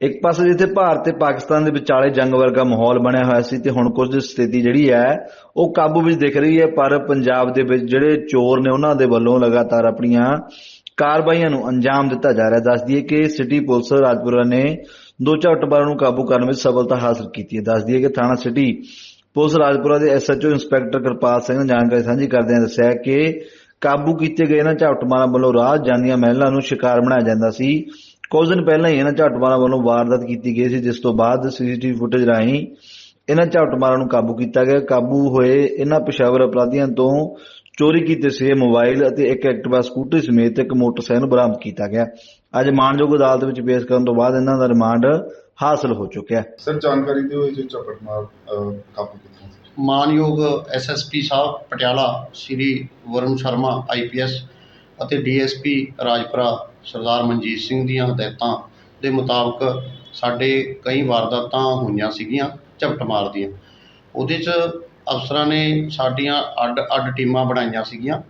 ਇੱਕ ਪਾਸੇ ਜਿੱਥੇ ਭਾਰਤ ਤੇ ਪਾਕਿਸਤਾਨ ਦੇ ਵਿਚਾਲੇ ਜੰਗ ਵਰਗਾ ਮਾਹੌਲ ਬਣਿਆ ਹੋਇਆ ਸੀ ਤੇ ਹੁਣ ਕੁਝ ਸਥਿਤੀ ਜਿਹੜੀ ਹੈ, ਉਹ ਕਾਬੂ ਵਿੱਚ ਦਿਖ ਰਹੀ ਹੈ, ਪਰ ਪੰਜਾਬ ਦੇ ਵਿੱਚ ਜਿਹੜੇ ਚੋਰ ਨੇ ਉਹਨਾਂ ਦੇ ਵੱਲੋਂ ਲਗਾਤਾਰ ਆਪਣੀਆਂ ਕਾਰਵਾਈਆਂ ਨੂੰ ਅੰਜਾਮ ਦਿੱਤਾ ਜਾ ਰਿਹਾ। ਹੈ ਦੱਸ ਦਈਏ ਕਿ ਸਿਟੀ ਪੁਲਿਸ ਰਾਜਪੁਰਾ ਨੇ ਦੋ ਝਾਟਬਾਰਾਂ ਨੂੰ ਕਾਬੂ ਕਰਨ ਵਿੱਚ ਸਫਲਤਾ ਹਾਸਲ ਕੀਤੀ ਹੈ। ਦੱਸ ਦਈਏ ਕਿ ਥਾਣਾ ਸਿਟੀ ਪੁਲਿਸ ਰਾਜਪੁਰਾ ਦੇ ਐਸਐਚਓ ਇੰਸਪੈਕਟਰ ਕਿਰਪਾਲ ਸਿੰਘ ਨੇ ਜਾਣਕਾਰੀ ਸਾਂਝੀ ਕਰਦਿਆਂ ਦੱਸਿਆ ਕਿ ਕਾਬੂ ਕੀਤੇ ਗਏ ਇਹਨਾਂ ਝਾਟਮਾਰਾਂ ਵੱਲੋਂ ਰਾਹ ਜਾਂਦੀਆਂ ਮਹਿਲਾ ਨੂੰ ਸ਼ਿਕਾਰ ਬਣਾਇਆ ਜਾਂਦਾ ਸੀ। ਕੁਝ ਦਿਨ ਪਹਿਲਾਂ ਹੀ ਇਹਨਾਂ ਝਾਟਮਾਰਾਂ ਵੱਲੋਂ ਵਾਰਦਾਤ ਕੀਤੀ ਗਈ ਸੀ ਜਿਸ ਤੋਂ ਬਾਅਦ ਸੀਸੀਟੀਵੀ ਫੁਟੇਜ ਰਾਹੀਂ ਇਹਨਾਂ ਝਾਟਮਾਰਾਂ ਨੂੰ ਕਾਬੂ ਕੀਤਾ ਗਿਆ। ਕਾਬੂ ਹੋਏ ਇਹਨਾਂ ਪੇਸ਼ਾਵਰ ਅਪਰਾਧੀਆਂ ਤੋਂ ਚੋਰੀ ਕੀਤੇ ਸੀ ਮੋਬਾਈਲ ਅਤੇ ਇੱਕ ਐਕਟਿਵਾ ਸਕੂਟਰ ਸਮੇਤ ਇੱਕ ਮੋਟਰਸਾਈਕਲ ਨੂੰ ਬਰਾਮਦ ਕੀਤਾ ਗਿਆ। ਅੱਜ ਮਾਨਯੋਗ ਅਦਾਲਤ ਵਿੱਚ ਪੇਸ਼ ਕਰਨ ਤੋਂ ਬਾਅਦ ਇਹਨਾਂ ਦਾ ਰਿਮਾਂਡ ਹਾਸਲ ਹੋ ਚੁੱਕਿਆ ਹੈ। ਸਰ ਜਾਣਕਾਰੀ ਦਿਓ ਇਹ ਜੋ ਝਪਟ ਮਾਰ ਕਾਬੂ ਕੀਤਾ ਸੀ। ਮਾਨਯੋਗ ਐਸਐਸਪੀ ਸਾਹਿਬ ਪਟਿਆਲਾ ਸ਼੍ਰੀ ਵਰੁਣ ਸ਼ਰਮਾ ਆਈਪੀਐਸ ਅਤੇ ਡੀਐਸਪੀ ਰਾਜਪੁਰਾ ਸਰਦਾਰ ਮਨਜੀਤ ਸਿੰਘ ਦੀਆਂ ਹਦਾਇਤਾਂ ਦੇ ਮੁਤਾਬਕ ਸਾਡੇ ਕਈ ਵਾਰਦਾਤਾਂ ਹੋਈਆਂ ਸੀਗੀਆਂ, ਝਪਟ ਮਾਰ ਦੀਆਂ ਉਹਦੇ 'ਚ ਅਫਸਰਾਂ ਨੇ ਸਾਡੀਆਂ ਅੱਡ ਅੱਡ ਟੀਮਾਂ ਬਣਾਈਆਂ ਸੀਗੀਆਂ।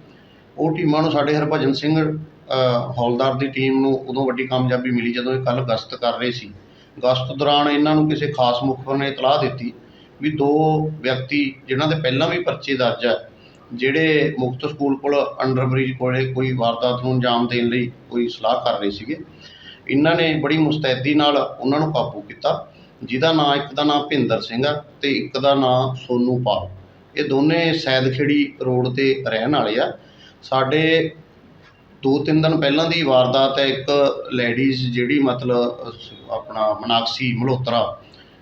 ਉਹ ਟੀਮਾਂ ਨੂੰ ਸਾਡੇ ਹਰਭਜਨ ਸਿੰਘ ਹੌਲਦਾਰ ਦੀ ਟੀਮ ਨੂੰ ਉਦੋਂ ਵੱਡੀ ਕਾਮਯਾਬੀ ਮਿਲੀ ਜਦੋਂ ਇਹ ਕੱਲ ਗਸ਼ਤ ਕਰ ਰਹੇ ਸੀ। ਗਸ਼ਤ ਦੌਰਾਨ ਇਹਨਾਂ ਨੂੰ ਕਿਸੇ ਖਾਸ ਮੁਖਬਰ ਨੇ ਇਤਲਾਹ ਦਿੱਤੀ ਵੀ ਦੋ ਵਿਅਕਤੀ, ਜਿਨ੍ਹਾਂ ਦੇ ਪਹਿਲਾਂ ਵੀ ਪਰਚੇ ਦਰਜ ਹੈ ਜਿਹੜੇ ਮੁਕਤ ਸਕੂਲ ਕੋਲ ਅੰਡਰ ਬ੍ਰਿਜ ਕੋਲੇ ਕੋਈ ਵਾਰਦਾਤ ਨੂੰ ਅੰਜਾਮ ਦੇਣ ਲਈ ਕੋਈ ਸਲਾਹ ਕਰ ਰਹੇ ਸੀਗੇ, ਇਹਨਾਂ ਨੇ ਬੜੀ ਮੁਸਤੈਦੀ ਨਾਲ ਉਹਨਾਂ ਨੂੰ ਕਾਬੂ ਕੀਤਾ, ਜਿਹਦਾ ਨਾਂ, ਇੱਕ ਦਾ ਨਾਂ ਭਿੰਦਰ ਸਿੰਘ ਆ ਤੇ ਇੱਕ ਦਾ ਨਾਂ ਸੋਨੂ ਪਾਲ। ਇਹ ਦੋਨੇ ਸੈਦਖੇੜੀ ਰੋਡ ਤੇ ਰਹਿਣ ਵਾਲੇ ਆ। ਸਾਡੇ ਦੋ ਤਿੰਨ ਦਿਨ ਪਹਿਲਾਂ ਦੀ ਵਾਰਦਾਤ ਹੈ, ਇੱਕ ਲੇਡੀਜ਼ ਜਿਹੜੀ ਮਤਲਬ, ਆਪਣਾ ਮਨਾਕਸੀ ਮਲਹੋਤਰਾ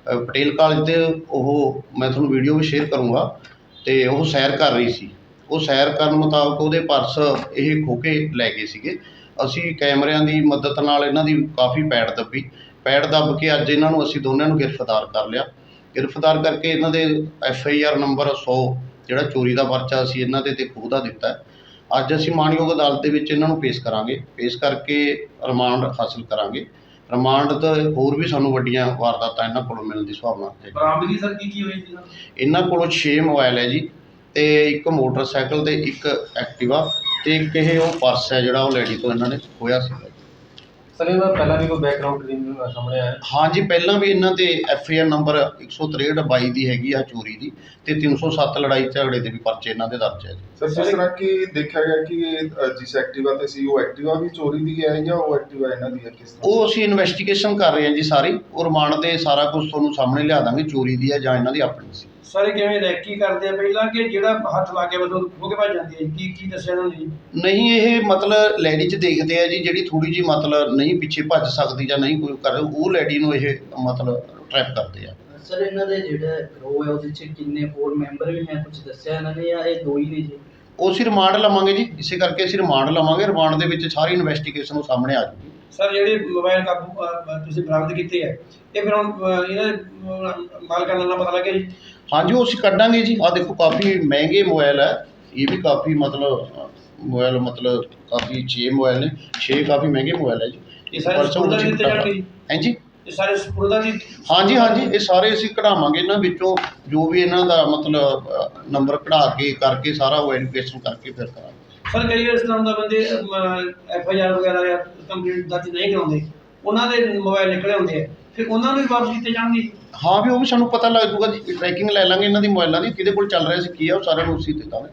ਪਟੇਲ ਕਾਲਜ 'ਤੇ, ਉਹ ਮੈਂ ਤੁਹਾਨੂੰ ਵੀਡੀਓ ਵੀ ਸ਼ੇਅਰ ਕਰੂੰਗਾ। ਅਤੇ ਉਹ ਸੈਰ ਕਰ ਰਹੀ ਸੀ। ਉਹ ਸੈਰ ਕਰਨ ਮੁਤਾਬਕ ਉਹਦੇ ਪਰਸ ਇਹ ਖੋ ਕੇ ਲੈ ਗਏ ਸੀਗੇ। ਅਸੀਂ ਕੈਮਰਿਆਂ ਦੀ ਮਦਦ ਨਾਲ ਇਹਨਾਂ ਦੀ ਕਾਫੀ ਪੈੜ ਦੱਬੀ। ਪੈੜ ਦੱਬ ਕੇ ਅੱਜ ਇਹਨਾਂ ਨੂੰ ਅਸੀਂ ਦੋਨਾਂ ਨੂੰ ਗ੍ਰਿਫਤਾਰ ਕਰ ਲਿਆ। ਗ੍ਰਿਫਤਾਰ ਕਰਕੇ ਇਹਨਾਂ ਦੇ ਐਫ ਆਈ ਆਰ ਨੰਬਰ 100 ਜਿਹੜਾ ਚੋਰੀ ਦਾ ਪਰਚਾ ਅਸੀਂ ਇਹਨਾਂ ਦੇ ਤੇ ਖੋਹ ਦਾ ਦਿੱਤਾ। ਅੱਜ ਅਸੀਂ ਮਾਣਯੋਗ ਅਦਾਲਤ ਦੇ ਵਿੱਚ ਇਹਨਾਂ ਨੂੰ ਪੇਸ਼ ਕਰਾਂਗੇ। ਪੇਸ਼ ਕਰਕੇ ਰਿਮਾਂਡ ਹਾਸਲ ਕਰਾਂਗੇ। ਰਿਮਾਂਡ ਤੋਂ ਹੋਰ ਵੀ ਸਾਨੂੰ ਵੱਡੀਆਂ ਵਾਰਦਾਤਾਂ ਇਹਨਾਂ ਕੋਲੋਂ ਮਿਲਣ ਦੀ ਸੰਭਾਵਨਾ ਹੈ ਬਰਾਮਦਗੀ ਸਰ ਕੀ ਕੀ ਹੋਈ ਸਰ? ਇਹਨਾਂ ਕੋਲੋਂ 6 ਮੋਬਾਈਲ ਹੈ ਜੀ ਤੇ ਇੱਕ ਮੋਟਰਸਾਈਕਲ ਤੇ ਇੱਕ ਐਕਟਿਵਾ ਤੇ ਇੱਕ ਇਹ ਉਹ ਪਰਸ ਹੈ ਜਿਹੜਾ ਉਹ ਲੇਡੀ ਤੋਂ ਇਹਨਾਂ ਨੇ ਖੋਇਆ ਸੀ ਸਰ ਇਹਦਾ ਪਹਿਲਾਂ ਵੀ ਕੋਈ ਬੈਕਗ੍ਰਾਉਂਡ ਕ੍ਰਿਮੀਨਲ ਸਾਹਮਣੇ ਆਇਆ? ਹਾਂਜੀ ਪਹਿਲਾਂ ਵੀ ਇਹਨਾਂ ਤੇ ਐਫ ਆਈ ਆਰ ਨੰਬਰ 163 22 ਦੀ ਹੈਗੀ ਆ ਚੋਰੀ ਦੀ ਤੇ 307 ਲੜਾਈ ਝਗੜੇ ਦੇ ਵੀ ਪਰਚੇ ਇਹਨਾਂ ਦੇ ਦਰਜ ਹੈ ਜੀ। ਸਰ ਜਿਸ ਤਰ੍ਹਾਂ ਕਿ ਦੇਖਿਆ ਗਿਆ ਕਿ ਜਿਸ ਐਕਟਿਵਾ ਤੇ ਸੀ ਉਹ ਐਕਟਿਵਾ ਵੀ ਚੋਰੀ ਦੀ ਹੈ ਜਾਂ ਉਹ ਐਕਟਿਵਾ ਇਹਨਾਂ ਦੀ ਹੈ ਕਿਸ ਤਰ੍ਹਾਂ? ਉਹ ਅਸੀਂ ਇਨਵੈਸਟੀਗੇਸ਼ਨ ਕਰ ਰਹੇ ਹਾਂ ਜੀ ਸਾਰੀ ਉਹ ਰਿਮਾਂਡ ਦੇ ਸਾਰਾ ਕੁਝ ਤੁਹਾਨੂੰ ਸਾਹਮਣੇ ਲਿਆ ਦਾਂਗੇ ਚੋਰੀ ਦੀ ਹੈ ਜਾਂ ਇਹਨਾਂ ਦੀ ਆਪਣੀ ਸੀ। ਸਾਰੇ ਕਿਵੇਂ ਰੈਕੀ ਕਰਦੇ ਆ ਪਹਿਲਾਂ ਕਿ ਜਿਹੜਾ ਹੱਥ ਲਾ ਕੇ ਬਸ ਉਹ ਕੇ ਭੱਜ ਜਾਂਦੀ ਹੈ? ਕੀ ਕੀ ਦੱਸਿਆ ਉਹਨਾਂ ਨੇ ਜੀ? ਨਹੀਂ ਇਹ ਮਤਲਬ ਲੈਡੀ 'ਚ ਦੇਖਦੇ ਆ ਜੀ ਜਿਹੜੀ ਥੋੜੀ ਜੀ ਮਤਲਬ ਨਹੀਂ ਪਿੱਛੇ ਭੱਜ ਸਕਦੀ ਜਾਂ ਨਹੀਂ ਕੋਈ ਕਰ ਉਹ ਲੈਡੀ ਨੂੰ ਇਹ ਮਤਲਬ ਟਰੈਪ ਕਰਦੇ ਆ। ਸਰ ਇਹਨਾਂ ਦੇ ਜਿਹੜਾ ਗਰੋਹ ਹੈ ਉਹਦੇ ਚ ਕਿੰਨੇ ਹੋਰ ਮੈਂਬਰ ਵੀ ਹੈ? ਕੁਝ ਦੱਸਿਆ ਇਹਨਾਂ ਨੇ ਜਾਂ ਇਹ ਦੋ ਹੀ ਨੇ ਜੀ? ਉਹ ਅਸੀਂ ਰਿਮਾਂਡ ਲਵਾਂਗੇ ਜੀ। ਇਸੇ ਕਰਕੇ ਅਸੀਂ ਰਿਮਾਂਡ ਲਵਾਂਗੇ। ਰਿਮਾਂਡ ਦੇ ਵਿੱਚ ਸਾਰੀ ਇਨਵੈਸਟੀਗੇਸ਼ਨ ਉਹ ਸਾਹਮਣੇ ਆ ਜੂਗੀ ਸਰ ਜਿਹੜੇ ਮੋਬਾਈਲ ਕਾਬੂ ਤੁਸੀਂ ਬਰਾਮਦ ਕੀਤੇ ਹੈ ਇਹ ਫਿਰ ਹੁਣ ਇਹਨਾਂ ਦੇ ਅ, ਮਾਲਕਾਂ ਦਾ ਨਾਂ ਪਤਾ ਲੱਗਿਆ ਜੀ? ਹਾਂਜੀ ਉਹ ਅਸੀਂ ਕੱਢਾਂਗੇ ਜੀ। ਆ ਦੇਖੋ ਕਾਫੀ ਮਹਿੰਗੇ ਮੋਬਾਈਲ ਹੈ। ਇਹ ਵੀ ਕਾਫੀ ਮਤਲਬ ਮੋਬਾਈਲ ਮਤਲਬ ਕਾਫੀ 6 ਮੋਬਾਈਲ ਨੇ। 6 ਕਾਫੀ ਮਹਿੰਗੇ ਮੋਬਾਈਲ ਹੈ ਜੀ। ਇਹ ਸਾਰੇ ਦਿੱਤੇ ਜਾਣਗੇ ਹਾਂਜੀ। ਇਹ ਸਾਰੇ ਸਪੁਰਦਾ ਜੀ ਹਾਂਜੀ ਹਾਂਜੀ ਇਹ ਸਾਰੇ ਅਸੀਂ ਕਢਾਵਾਂਗੇ ਇਹਨਾਂ ਵਿੱਚੋਂ ਜੋ ਵੀ ਇਹਨਾਂ ਦਾ ਮਤਲਬ ਨੰਬਰ ਕਢਾ ਕੇ ਕਰਕੇ ਸਾਰਾ ਉਹ ਵੈਰੀਫਿਕੇਸ਼ਨ ਕਰਕੇ ਫਿਰ ਕਰਾਂਗੇ। ਸਰ ਕਈ ਵਾਰ ਇਸ ਤਰ੍ਹਾਂ ਹੁੰਦਾ ਬੰਦੇ ਐਫ ਆਈ ਆਰ ਵਗੈਰਾ ਜਾਂ ਕੰਪਲੀਟ ਦਰਜ ਨਹੀਂ ਕਰਾਉਂਦੇ। ਉਹਨਾਂ ਦੇ ਮੋਬਾਈਲ ਨਿਕਲੇ ਹੁੰਦੇ ਆ। ਫਿਰ ਉਹਨਾਂ ਨੂੰ ਵੀ ਵਾਪਸ ਕੀਤੇ ਜਾਣਗੇ? ਹਾਂ ਵੀ ਉਹ ਵੀ ਸਾਨੂੰ ਪਤਾ ਲੱਗ ਜੂਗਾ ਜੀ ਟਰੈਕਿੰਗ ਲੈ ਲਾਂਗੇ ਇਹਨਾਂ ਦੀ ਮੋਬਾਈਲਾਂ ਦੀ ਕਿਹਦੇ ਕੋਲ ਚੱਲ ਰਿਹਾ ਸੀ ਕੀ ਆ ਉਹ ਸਾਰਿਆਂ ਨੂੰ ਉਸੇ ਦੇ ਦਾਂਗੇ